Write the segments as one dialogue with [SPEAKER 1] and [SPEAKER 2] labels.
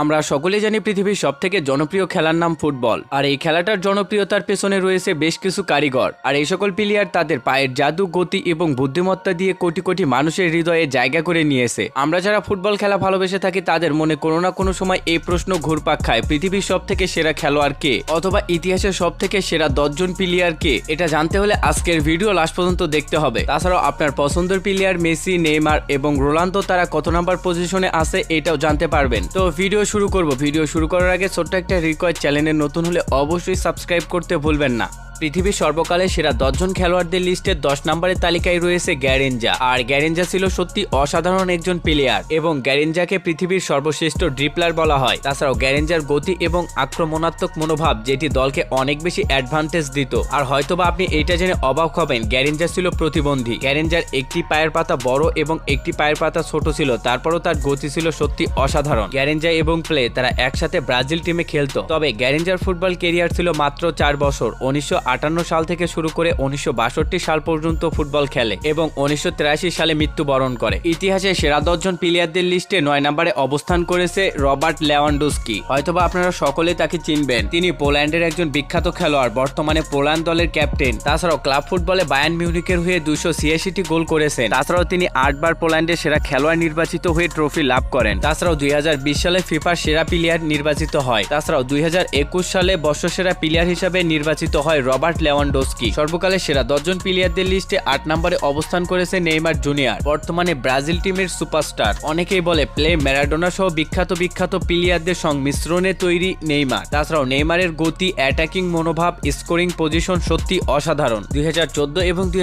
[SPEAKER 1] আমরা সকলেই জানি পৃথিবীর সব থেকে জনপ্রিয় খেলার নাম ফুটবল। আর এই খেলাটার জনপ্রিয়তার পেছনে রয়েছে বেশ কিছু কারিগর। আর এই সকল প্লেয়ার তাদের পায়ের জাদু, গতি এবং বুদ্ধিমত্তা দিয়ে কোটি কোটি মানুষের হৃদয়ে জায়গা করে নিয়েছে। আমরা যারা ফুটবল খেলা ভালোবেসে থাকি তাদের মনে কোনো না কোনো সময় এই প্রশ্ন ঘুরপাক খায়, পৃথিবীর সব থেকে সেরা খেলোয়াড় কে? অথবা ইতিহাসের সব থেকে সেরা দশজন প্লেয়ার কে? এটা জানতে হলে আজকের ভিডিও লাস্ট পর্যন্ত দেখতে হবে। তাছাড়াও আপনার পছন্দের প্লেয়ার মেসি, নেইমার এবং রোনালদো তারা কত নাম্বার পজিশনে আছে এটাও জানতে পারবেন। তো ভিডিও শুরু করব। ভিডিও শুরু করার আগে ছোট্ট একটা রিকোয়েস্ট চ্যানেলে নতুন হলে অবশ্যই সাবস্ক্রাইব করতে ভুলবেন না। পৃথিবীর সর্বকালে সেরা দশজন খেলোয়াড়দের লিস্টে দশ নম্বরের তালিকায় রয়েছে গ্যারেঞ্জা। আর গ্যারেঞ্জা ছিল সত্যি অসাধারণ একজন প্লেয়ার এবং গ্যারেঞ্জাকে পৃথিবীর সর্বশ্রেষ্ঠ ড্রিপলার বলা হয়। তাছাড়াও গ্যারেঞ্জার গতি এবং আক্রমণাত্মক মনোভাব যেটি দলকে অনেক বেশি অ্যাডভান্টেজ দিত। আর হয়তোবা আপনি এইটা জেনে অবাক হবেন, গ্যারেঞ্জা ছিল প্রতিবন্ধী। গ্যারেঞ্জার একটি পায়ের পাতা বড় এবং একটি পায়ের পাতা ছোট ছিল, তারপরও তার গতি ছিল সত্যি অসাধারণ। গ্যারেঞ্জা এবং প্লে তারা একসাথে ব্রাজিল টিমে খেলতো। তবে গ্যারেঞ্জার ফুটবল কেরিয়ার ছিল মাত্র চার বছর, উনিশশো আটান্ন সাল থেকে শুরু করে উনিশশো বাষট্টি সাল পর্যন্ত ফুটবল খেলে এবং উনিশশো তিরাশি সালে মৃত্যুবরণ করে। ইতিহাসে সেরা দশজন প্লেয়ারদের লিস্টে নয় নম্বরে অবস্থান করেছে রবার্ট লেওয়ান্ডুস্কি। হয়তোবা আপনারা সকলে তাকে চিনবেন। তিনি পোল্যান্ডের একজন বিখ্যাত খেলোয়াড়, বর্তমানে পোল্যান্ড দলের ক্যাপ্টেন তাছাড়াও ক্লাব ফুটবলে বায়ান মিউনিকের হয়ে দুশো ছিয়াশিটি গোল করেছেন। তাছাড়াও তিনি আটবার পোল্যান্ডের সেরা খেলোয়াড় নির্বাচিত হয়ে ট্রফি লাভ করেন। তাছাড়াও দুই হাজার বিশ সালে ফিফার সেরা প্লেয়ার নির্বাচিত হয়। তাছাড়াও দুই হাজার একুশ সালে বর্ষসেরা প্লেয়ার হিসাবে নির্বাচিত হয় রবার্ট লেওয়ান্ডোস্কি। সর্বকালের সেরা দশজন প্লেয়ারদের লিস্টে আট নম্বরে অবস্থান করেছে নেইমার জুনিয়র, বর্তমানে ব্রাজিল টিমের সুপারস্টার অনেকেই বলে, প্লে ম্যারাডোনা সহ বিখ্যাত বিখ্যাত প্লেয়ারদের সংমিশ্রণে তৈরি নেইমার। তাছাড়াও নেইমারের গতি অ্যাটাকিং মনোভাব স্কোরিং পজিশন সত্যি অসাধারণ। দুই হাজার চোদ্দ এবং দুই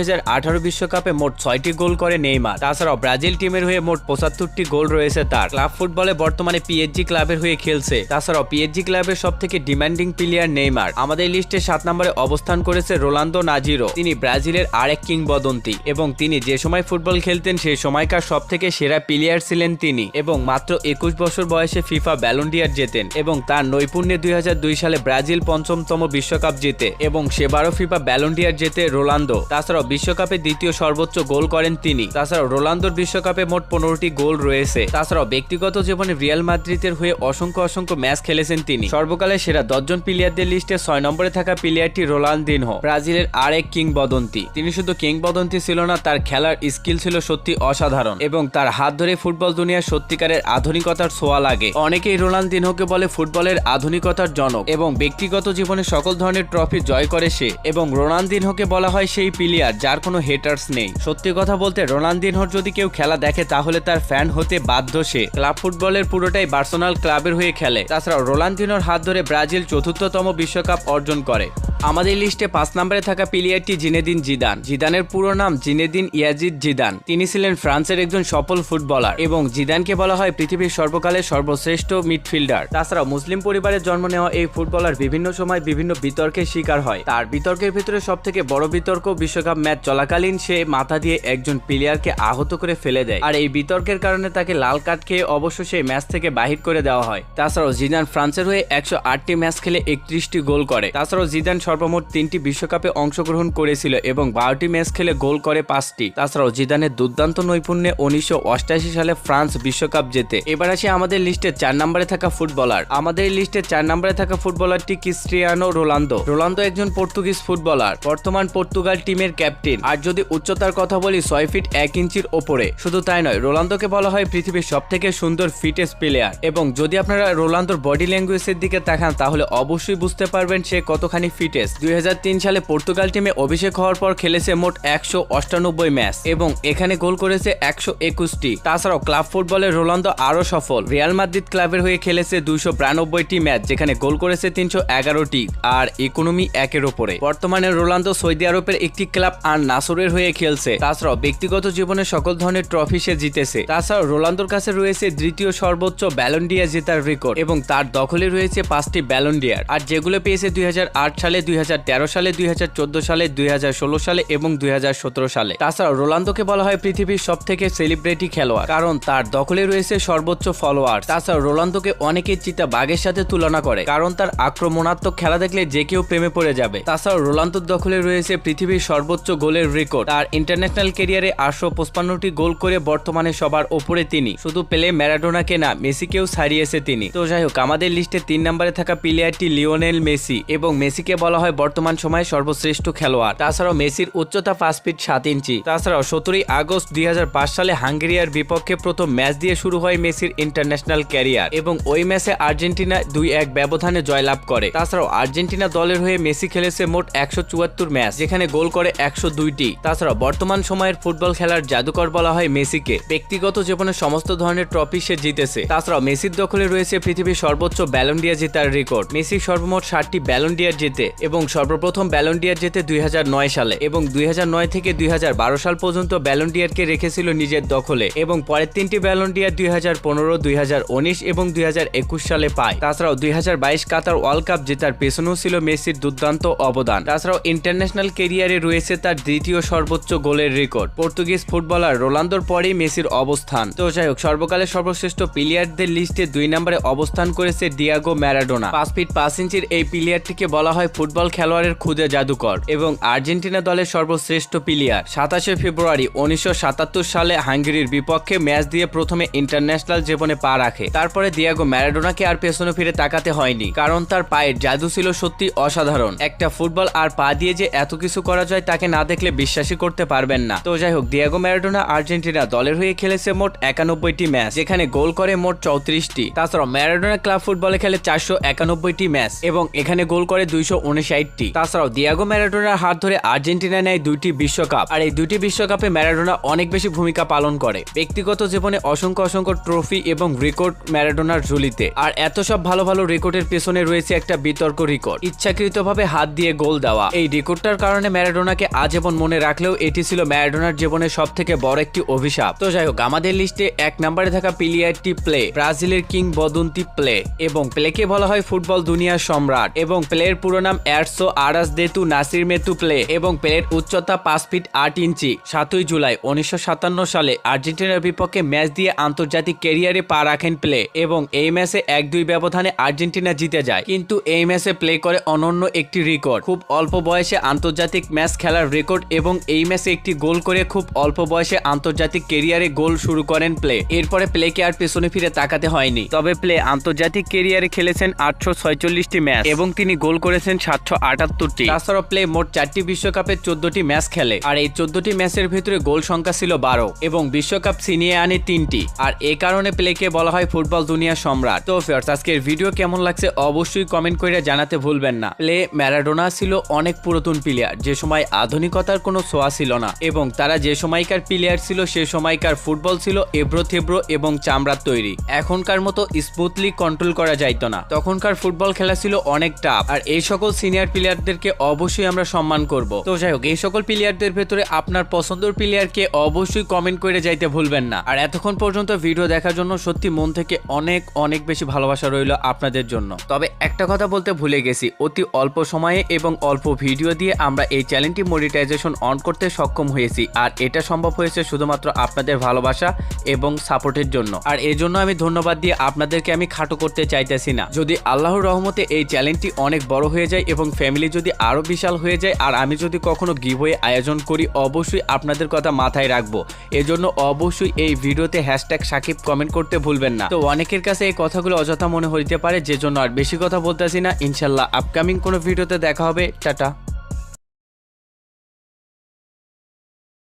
[SPEAKER 1] বিশ্বকাপে মোট ছয়টি গোল করে নেইমার। তাছাড়াও ব্রাজিল টিমের হয়ে মোট পঁচাত্তরটি গোল রয়েছে তার। ক্লাব ফুটবলে বর্তমানে পিএইচজি ক্লাবের হয়ে খেলছে। তাছাড়াও পিএইচজি ক্লাবের সব থেকে ডিমান্ডিং প্লেয়ার নেইমার। আমাদের লিস্টে সাত নম্বরে অবস্থান করেছে রোনালদো নাজিরো তিনি ব্রাজিলের আরেক কিংবদন্তি এবং তিনি যে সময় ফুটবল খেলতেন সেই সময়কার সব থেকে সেরা প্লেয়ার ছিলেন তিনি এবং মাত্র একুশ বছর বয়সে ফিফা ব্যালন্ডিয়ার জেতেন এবং তার নৈপুণ্যে দুই হাজার দুই সালে ব্রাজিল পঞ্চমতম বিশ্বকাপ জেতে এবং সেবারও ফিফা ব্যালন্ডিয়ার জেতে রোনালদো। তাছাড়াও বিশ্বকাপে দ্বিতীয় সর্বোচ্চ গোল করেন তিনি। তাছাড়াও রোনালদোর বিশ্বকাপে মোট পনেরোটি গোল রয়েছে। তাছাড়াও ব্যক্তিগত জীবনে রিয়াল মাদ্রিদের হয়ে অসংখ্য অসংখ্য ম্যাচ খেলেছেন তিনি। সর্বকালের সেরা দশজন প্লেয়ারদের লিস্টে ছয় নম্বরে থাকা প্লেয়ারটি রোনালদিনহো ব্রাজিলের আরেক কিংবদন্তি। তিনি শুধু কিংবদন্তি ছিল না, তার খেলার স্কিল ছিল সত্যি অসাধারণ এবং তার হাত ধরে ফুটবল দুনিয়ার সত্যিকারের আধুনিকতার ছোঁয়া লাগে। অনেকেই রোনালদিনহোকে বলে ফুটবলের আধুনিকতার জনক এবং ব্যক্তিগত জীবনে সকল ধরনের ট্রফি জয় করে সে এবং রোনালদিনহোকে বলা হয় সেই প্লেয়ার যার কোনো হেটার্স নেই। সত্যি কথা বলতে, রোনালদিনহোর যদি কেউ খেলা দেখে, তাহলে তার ফ্যান হতে বাধ্য সে। ক্লাব ফুটবলের পুরোটাই বার্সোনাল ক্লাবের হয়ে খেলে। তাছাড়াও রোনালদিনোর হাত ধরে ব্রাজিল চতুর্থতম বিশ্বকাপ অর্জন করে। আমাদের লিস্টে পাঁচ নম্বরে থাকা প্লেয়ারটি জিনেদিন জিদান। জিদানের পুরো নাম জিনেদিন ইয়াজিদ জিদান। তিনি ছিলেন ফ্রান্সের একজন সফল ফুটবলার এবং জিদানকে বলা হয় পৃথিবীর সর্বকালের সর্বশ্রেষ্ঠ মিডফিল্ডার। তাছাড়াও মুসলিম পরিবারে জন্ম নেওয়া এই ফুটবলার বিভিন্ন সময় বিভিন্ন বিতর্কের শিকার হয়। তার বিতর্কের ভিতরে সব থেকে বড় বিতর্ক বিশ্বকাপ ম্যাচ চলাকালীন সে মাথা দিয়ে একজন প্লেয়ারকে আহত করে ফেলে দেয়। আর এই বিতর্কের কারণে তাকে লাল কার্ড খেয়ে অবশ্য সেই ম্যাচ থেকে বাহির করে দেওয়া হয়। তাছাড়াও জিদান ফ্রান্সের হয়ে একশো আটটি ম্যাচ খেলে একত্রিশটি গোল করে। তাছাড়াও জিদান সর্বমোট তিনটি বিশ্বকাপে অংশগ্রহণ করেছিল এবং বারোটি ম্যাচ খেলে গোল করে পাঁচটি। তাছাড়াও জিদানের দুর্দান্ত নৈপুণ্যে উনিশশো সালে ফ্রান্স বিশ্বকাপ জেতে। এবার আসি আমাদের লিস্টে চার নম্বরে থাকা ফুটবলার। আমাদের লিস্টে চার নম্বরে থাকা ফুটবলারটি ক্রিস্টিয়ানো রোনালদো। রোনালদো একজন পর্তুগিজ ফুটবলার। বর্তমান পর্তুগাল টিমের ক্যাপ্টেন। আর যদি উচ্চতার কথা বলি, ছয় ফিট এক ইঞ্চির ওপরে। শুধু তাই নয়, রোনালদোকে বলা হয় পৃথিবীর সব থেকে সুন্দর ফিটেস্ট প্লেয়ার। এবং যদি আপনারা রোনালদোর বডি ল্যাঙ্গুয়েজের দিকে তাকান, তাহলে অবশ্যই বুঝতে পারবেন সে কতখানি ফিটেস্ট দুই সালে পর্তুগাল টিমে অভিষেক হওয়ার পর খেলেছে মোট একশো অষ্টানব্বই ম্যাচ এবং এখানে গোল করেছে একশো একুশটি। তাছাড়াও ক্লাব ফুটবলে রোনালদো আরও সফল। রিয়াল মাদ্রিদ ক্লাবের হয়ে খেলেছে দুইশো বিরানব্বইটি ম্যাচ, যেখানে গোল করেছে তিনশো এগারোটি আর ইকোনমি একের ওপরে। বর্তমানে রোনালদো সৌদি আরবের একটি ক্লাব আর নাসরের হয়ে খেলছে। তাছাড়াও ব্যক্তিগত জীবনে সকল ধরনের ট্রফি সে জিতেছে। তাছাড়াও রোনালদোর কাছে রয়েছে দ্বিতীয় সর্বোচ্চ ব্যালন্ডিয়া জেতার রেকর্ড এবং তার দখলে রয়েছে পাঁচটি ব্যালন্ডিয়ার আর যেগুলো পেয়েছে দুই হাজার আট সালে দুই দুই হাজার তেরো সালে, দুই হাজার চোদ্দ সালে, দুই হাজার ষোলো সালে এবং দুই হাজার সতেরো সালে। তাছাড়াও রোনালদোকে বলা হয় পৃথিবীর সব থেকে সেলিব্রিটি খেলোয়াড়, কারণ তার দখলে রয়েছে সর্বোচ্চ ফলোয়ার। তাছাড়া রোনালদোকে অনেকে চিতা বাঘের সাথে তুলনা করে, কারণ তার আক্রমণাত্মক খেলা দেখলে যে কেউ প্রেমে পড়ে যাবে। তাছাড়াও রোনালদোর দখলে রয়েছে পৃথিবীর সর্বোচ্চ গোলের রেকর্ড। তার ইন্টারন্যাশনাল ক্যারিয়ারে আটশো পঁচপান্নটি গোল করে বর্তমানে সবার ওপরে তিনি। শুধু পেলে, ম্যারাডোনাকে না, মেসিকেও ছাড়িয়েছে তিনি। তো যাই হোক, আমাদের লিস্টে তিন নম্বরে থাকা প্লেয়ারটি লিওনেল মেসি এবং মেসিকে বলা হয় বর্তমান সময়ে সর্বশ্রেষ্ঠ খেলোয়াড়। তাছাড়াও মেসির উচ্চতা পাঁচ ফিট সাত ইঞ্চি। তাছাড়াও সতেরোই আগস্ট দুই হাজার পাঁচ সালে হাঙ্গেরিয়ার বিপক্ষে প্রথম ম্যাচ দিয়ে শুরু হয় মেসির ইন্টারন্যাশনাল ক্যারিয়ার এবং ওই ম্যাচে আর্জেন্টিনা দুই এক ব্যবধানে জয়লাভ করে। তাছাড়াও আর্জেন্টিনা দলের হয়ে মেসি খেলেছে মোট একশো চুয়াত্তর ম্যাচ, যেখানে গোল করে একশো দুইটি। তাছাড়াও বর্তমান সময়ের ফুটবল খেলার জাদুকর বলা হয় মেসিকে। ব্যক্তিগত জীবনে সমস্ত ধরনের ট্রফি সে জিতেছে। তাছাড়াও মেসির দখলে রয়েছে পৃথিবীর সর্বোচ্চ ব্যালন্ডিয়া জেতার রেকর্ড। মেসি সর্বমোট ষাটটি ব্যালন্ডিয়ার জেতে এবং সর্বপ্রথম ব্যালন্ডিয়ার জেতে দুই হাজার নয় সালে এবং দুই হাজার নয় থেকে দুই হাজার বারো সাল পর্যন্ত ব্যালন্ডিয়ারকে রেখেছিল নিজের দখলে এবং পরের তিনটি ব্যালন্ডিয়ার দুই হাজার পনেরো, দুই এবং দুই হাজার একুশ সালে পায়। তাছাড়াও দুই হাজার বাইশ কাতার ওয়ার্ল্ড কাপ জেতার পেছনেও ছিল মেসির দুর্দান্ত অবদান। তাছাড়াও ইন্টারন্যাশনাল কেরিয়ারে রয়েছে তার দ্বিতীয় সর্বোচ্চ গোলের রেকর্ড। পর্তুগিজ ফুটবলার রোনালদোর পরেই মেসির অবস্থান। তো যাই হোক, সর্বকালের সর্বশ্রেষ্ঠ প্লেয়ারদের লিস্টে দুই নম্বরে অবস্থান করেছে ডিয়াগো ম্যারাডোনা। পাঁচ ফিট পাঁচ ইঞ্চির এই প্লেয়ারটিকে বলা হয় ফুটবল খেলোয়াড়ের খুদে জাদুকর এবং আর্জেন্টিনা দলের সর্বশ্রেষ্ঠ প্লেয়ার। সাতাশে ফেব্রুয়ারি উনিশশো সাতাত্তর সালে হাঙ্গেরির বিপক্ষে ম্যাচ দিয়ে প্রথমে ইন্টারন্যাশনাল জীবনে পা রাখে। তারপরে দিয়াগো ম্যারাডোনাকে আর পেছনে ফিরে তাকাতে হয়নি, কারণ তার পায়ের জাদু ছিল সত্যি অসাধারণ। একটা ফুটবল আর পা দিয়ে যে এত কিছু করা যায় তাকে না দেখলে বিশ্বাসই করতে পারবেন না। তো যাই হোক, দিয়াগো ম্যারাডোনা আর্জেন্টিনা দলের হয়ে খেলেছে মোট একানব্বইটি ম্যাচ, যেখানে গোল করে মোট চৌত্রিশটি। তাছাড়া ম্যারাডোনা ক্লাব ফুটবলে খেলে চারশো একানব্বইটি ম্যাচ এবং এখানে গোল করে দুইশো উনিশ উনষাটটি তাছাড়াও দিয়াগো ম্যারাডোনার হাত ধরে আর্জেন্টিনা নেয় দুইটি বিশ্বকাপ। আর এই দুইটি বিশ্বকাপে ম্যারাডোনা অনেক বেশি ভূমিকা পালন করে। ব্যক্তিগত জীবনে অসংখ্য অসংখ্য ট্রফি এবং রেকর্ড ম্যারাডোনার ঝুলিতে। আর এত সব ভালো ভালো রেকর্ডের পেছনে রয়েছে একটা বিতর্ক রেকর্ড ইচ্ছাকৃতভাবে হাত দিয়ে গোল দেওয়া। এই রেকর্ডটার কারণে ম্যারাডোনাকে আজীবন মনে রাখলেও এটি ছিল ম্যারাডোনার জীবনের সব থেকে বড় একটি অভিশাপ। তো যাই হোক, আমাদের লিস্টে এক নম্বরে থাকা প্লেয়ারটি প্লে ব্রাজিলের কিং বদন্তি প্লে এবং প্লেকে বলা হয় ফুটবল দুনিয়ার সম্রাট এবং প্লের পুরো নাম এরসো আরাস দেতু নাসির মেতু প্লে এবং প্লের উচ্চতা পাঁচ ফিট আট ইঞ্চি। সাতই জুলাই উনিশশো সাতান্ন সালে আর্জেন্টিনার বিপক্ষে ম্যাচ দিয়ে আন্তর্জাতিক ক্যারিয়ারে পা রাখেন প্লে এবং এই ম্যাচে এক দুই ব্যবধানে আর্জেন্টিনা জিতে যায়। কিন্তু এই ম্যাচে প্লে করে অনন্য একটি রেকর্ড। খুব অল্প বয়সে আন্তর্জাতিক ম্যাচ খেলার রেকর্ড এবং এই ম্যাচে একটি গোল করে খুব অল্প বয়সে আন্তর্জাতিক কেরিয়ারে গোল শুরু করেন প্লে। এরপরে প্লেকে আর পেছনে ফিরে তাকাতে হয়নি। তবে প্লে আন্তর্জাতিক কেরিয়ারে খেলেছেন আটশো ম্যাচ এবং তিনি গোল করেছেন আটাত্তরটি তাছাড়াও প্লে মোট চারটি চোদ্দটি ম্যাচ খেলে। আর এই চোদ্দটি ম্যাচের ভিতরে গোল সংখ্যা ছিল বারো এবং বিশ্বকাপ ছিনিয়ে আনে তিনটি। আর এ কারণে প্লেকে বলা হয় ফুটবল দুনিয়া সম্রাট। তো ফিয়ার্স আজকের ভিডিও কেমন লাগছে অবশ্যই কমেন্ট করে জানাতে ভুলবেন না। প্লে ম্যারাডোনা ছিল অনেক পুরাতন প্লেয়ার যে সময় আধুনিকতার কোনো ছোঁয়া ছিল না। এবং তারা যে সময়কার প্লেয়ার ছিল, সে সময়কার ফুটবল ছিল এব্রো থেব্রো এবং চামড়ার তৈরি। এখনকার মতো স্মুথলি কন্ট্রোল করা যাইতো না। তখনকার ফুটবল খেলা ছিল অনেক টাফ আর এই সকল প্লেয়ারদেরকে অবশ্যই আমরা সম্মান করব। তো যাই হোক, এই সকল প্লেয়ারদের ভেতরে আপনার পছন্দের প্লেয়ারকে অবশ্যই কমেন্ট করে যাইতে ভুলবেন না। আর এতক্ষণ পর্যন্ত ভিডিও দেখার জন্য সত্যি মন থেকে অনেক অনেক বেশি ভালোবাসা রইল আপনাদের জন্য। তবে একটা কথা বলতে ভুলে গেছি, অতি অল্প সময়ে এবং অল্প ভিডিও দিয়ে আমরা এই চ্যানেলটি মনিটাইজেশন অন করতে সক্ষম হয়েছি। আর এটা সম্ভব হয়েছে শুধুমাত্র আপনাদের ভালোবাসা এবং সাপোর্টের জন্য। আর এই জন্য আমি ধন্যবাদ দিয়ে আপনাদেরকে আমি খাটো করতে চাইতেছি না। যদি আল্লাহর রহমতে এই চ্যানেলটি অনেক বড় হয়ে যায় এবং ফ্যামিলি যদি আরও বিশাল হয়ে যায় আর আমি যদি কখনো গিভওয়ে আয়োজন করি, অবশ্যই আপনাদের কথা মাথায় রাখব। এজন্য অবশ্যই এই ভিডিওতে হ্যাশট্যাগ সাকিব কমেন্ট করতে ভুলবেন না। তো অনেকের কাছে এই কথাগুলো অযথা মনে হইতে পারে যে জন্য আর বেশি কথা বলতেছি না। ইনশাল্লাহ আপকামিং কোনো ভিডিওতে দেখা হবে। টাটা।